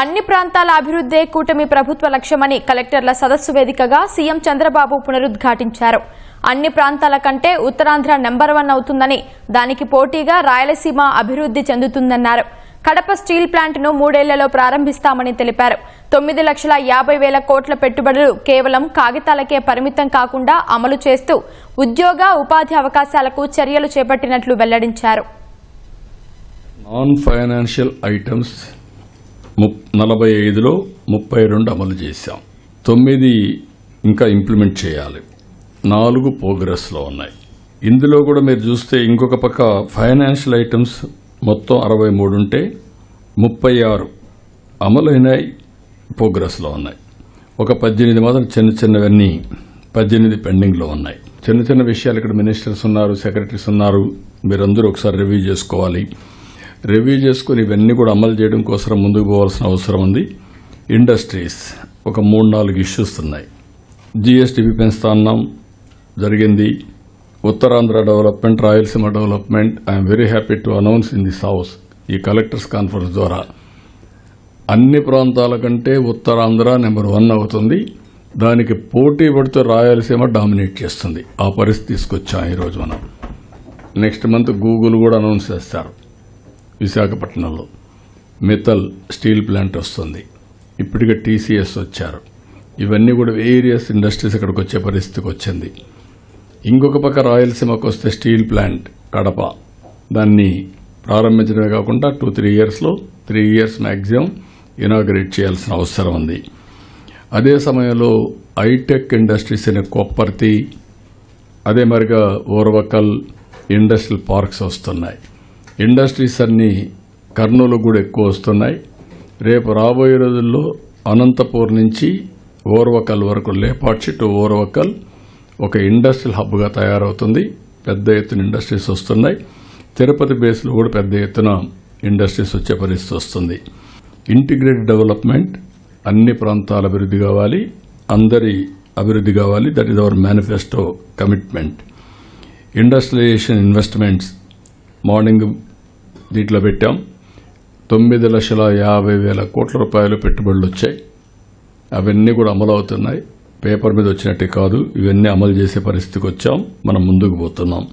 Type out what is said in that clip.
అన్ని ప్రాంతాల అభివృద్ధే కూటమి ప్రభుత్వ లక్ష్యమని కలెక్టర్ల సదస్సు వేదికగా సీఎం చంద్రబాబు పునరుద్ఘాటించారు. అన్ని ప్రాంతాల కంటే ఉత్తరాంధ్ర నెంబర్ వన్ అవుతుందని దానికి పోటీగా రాయలసీమ అభివృద్ధి చెందుతుందన్నారు. కడప స్టీల్ ప్లాంట్ను మూడేళ్ళలో ప్రారంభిస్తామని తెలిపారు. తొమ్మిది లక్షల యాభై వేల కోట్ల పెట్టుబడులు కేవలం కాగితాలకే పరిమితం కాకుండా అమలు చేస్తూ ఉద్యోగ ఉపాధి అవకాశాలకు చర్యలు చేపట్టినట్లు వెల్లడించారు. నాన్ ఫైనాన్షియల్ ఐటమ్స్ ముప్ నలభై ఐదులో ముప్పై రెండు అమలు చేశాం. తొమ్మిది ఇంకా ఇంప్లిమెంట్ చేయాలి. నాలుగు ప్రోగ్రెస్లో ఉన్నాయి. ఇందులో కూడా మీరు చూస్తే ఇంకొక పక్క ఫైనాన్షియల్ ఐటమ్స్ మొత్తం అరవై మూడు ఉంటే ముప్పై ఆరు అమలైనాయి ప్రోగ్రెస్లో ఉన్నాయి. ఒక పద్దెనిమిది మాత్రం చిన్న చిన్నవన్నీ పద్దెనిమిది పెండింగ్లో ఉన్నాయి. చిన్న చిన్న విషయాలు ఇక్కడ మినిస్టర్స్ ఉన్నారు సెక్రటరీస్ ఉన్నారు. మీరందరూ ఒకసారి రివ్యూ చేసుకోవాలి. రివ్యూ చేసుకుని ఇవన్నీ కూడా అమలు చేయడం కోసం ముందుకు పోవాల్సిన అవసరం ఉంది. ఇండస్ట్రీస్ ఒక మూడు నాలుగు ఇష్యూస్ ఉన్నాయి. జిఎస్టీపీ పెంచుతా జరిగింది. Uttarandhra development Rayalaseema development. I'm very happy to announce in this house ఈ కలెక్టర్స్ కాన్ఫరెన్స్ ద్వారా. అన్ని ప్రాంతాల కంటే ఉత్తరాంధ్ర నెంబర్ వన్ అవుతుంది. దానికి పోటీ పడుతూ రాయలసీమ డామినేట్ చేస్తుంది. ఆ పరిస్థితి తీసుకొచ్చాం ఈరోజు మనం. నెక్స్ట్ మంత్ గూగుల్ కూడా అనౌన్స్ చేస్తారు. విశాఖపట్నంలో. మితల్ స్టీల్ ప్లాంట్ వస్తుంది. ఇప్పటికే టీసీఎస్ వచ్చారు. ఇవన్నీ కూడా వేరియస్ ఇండస్ట్రీస్ ఇక్కడికి వచ్చే పరిస్థితికి వచ్చింది. ఇంకొక పక్క రాయలసీమకు వస్తే స్టీల్ ప్లాంట్ కడప. దాన్ని ప్రారంభించడమే కాకుండా టూ త్రీ ఇయర్స్లో త్రీ ఇయర్స్ మ్యాక్సిమం ఇనాగరేట్ చేయాల్సిన అవసరం ఉంది. అదే సమయంలో హైటెక్ ఇండస్ట్రీస్ అనే కొప్పర్తి అదే మరిగా ఓర్వకల్ ఇండస్ట్రియల్ పార్క్స్ వస్తున్నాయి. ఇండస్ట్రీస్ అన్నీ కర్నూలు కూడా ఎక్కువ వస్తున్నాయి. రేపు రాబోయే రోజుల్లో అనంతపూర్ నుంచి ఓర్వకల్ వరకు లేపాక్షి టు ఓర్వకల్ ఒక ఇండస్ట్రియల్ హబ్గా తయారవుతుంది. పెద్ద ఎత్తున ఇండస్ట్రీస్ వస్తున్నాయి. తిరుపతి బేస్లో కూడా పెద్ద ఎత్తున ఇండస్ట్రీస్ వచ్చే పరిస్థితి వస్తుంది. ఇంటిగ్రేటెడ్ డెవలప్మెంట్ అన్ని ప్రాంతాల అభివృద్ధి కావాలి. అందరి అభివృద్ధి కావాలి. That is our manifesto commitment. Industrialisation investments morning దీంట్లో పెట్టాం. తొమ్మిది లక్షల యాభై వేల కోట్ల రూపాయలు పెట్టుబడులు వచ్చాయి. అవన్నీ కూడా అమలు అవుతున్నాయి. పేపర్ మీద వచ్చినట్టే కాదు ఇవన్నీ అమలు చేసే పరిస్థితికి వచ్చాం. మనం ముందుకు పోతున్నాం.